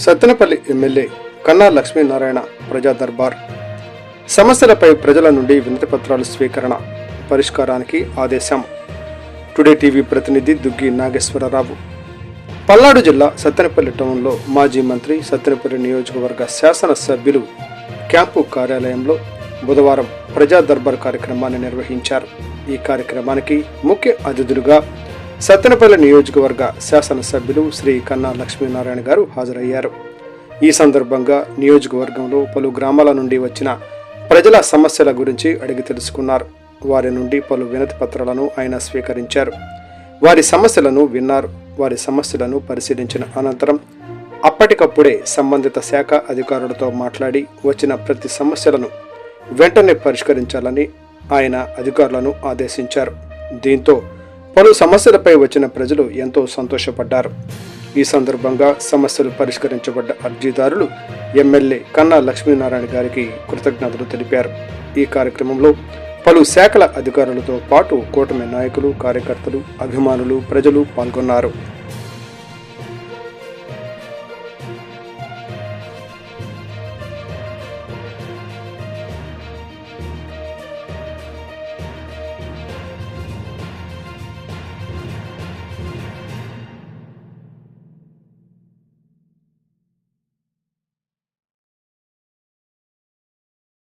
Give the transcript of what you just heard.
Sattenapalli MLA కన్నా లక్ష్మీనారాయణ ప్రజా దర్బార్. సమస్యలపై ప్రజల నుండి వినతి పత్రాలు స్వీకరణ పరిష్కారానికి ఆదేశం. టుడే టీవీ ప్రతినిధి దుగ్గి నాగేశ్వరరావు. పల్నాడు జిల్లా సత్తెనపల్లి టౌన్లో మాజీ మంత్రి సత్తెనపల్లి నియోజకవర్గ శాసనసభ్యులు క్యాంపు కార్యాలయంలో బుధవారం ప్రజా దర్బార్ కార్యక్రమాన్ని నిర్వహించారు. ఈ కార్యక్రమానికి ముఖ్య అతిథులుగా సత్తెనపల్లి నియోజకవర్గ శాసనసభ్యులు శ్రీ కన్నా లక్ష్మీనారాయణ గారు హాజరయ్యారు. ఈ సందర్భంగా నియోజకవర్గంలో పలు గ్రామాల నుండి వచ్చిన ప్రజల సమస్యల గురించి అడిగి తెలుసుకున్నారు. వారి నుండి పలు వినతి పత్రాలను ఆయన స్వీకరించారు. వారి సమస్యలను విన్నారు. వారి సమస్యలను పరిశీలించిన అనంతరం అప్పటికప్పుడే సంబంధిత శాఖ అధికారులతో మాట్లాడి వచ్చిన ప్రతి సమస్యలను వెంటనే పరిష్కరించాలని ఆయన అధికారులను ఆదేశించారు. దీంతో పలు సమస్యలపై వచ్చిన ప్రజలు ఎంతో సంతోషపడ్డారు. ఈ సందర్భంగా సమస్యలు పరిష్కరించబడ్డ అర్జీదారులు ఎమ్మెల్యే కన్నా లక్ష్మీనారాయణ గారికి కృతజ్ఞతలు తెలిపారు. ఈ కార్యక్రమంలో పలు శాఖల అధికారులతో పాటు కూటమి నాయకులు కార్యకర్తలు అభిమానులు ప్రజలు పాల్గొన్నారు.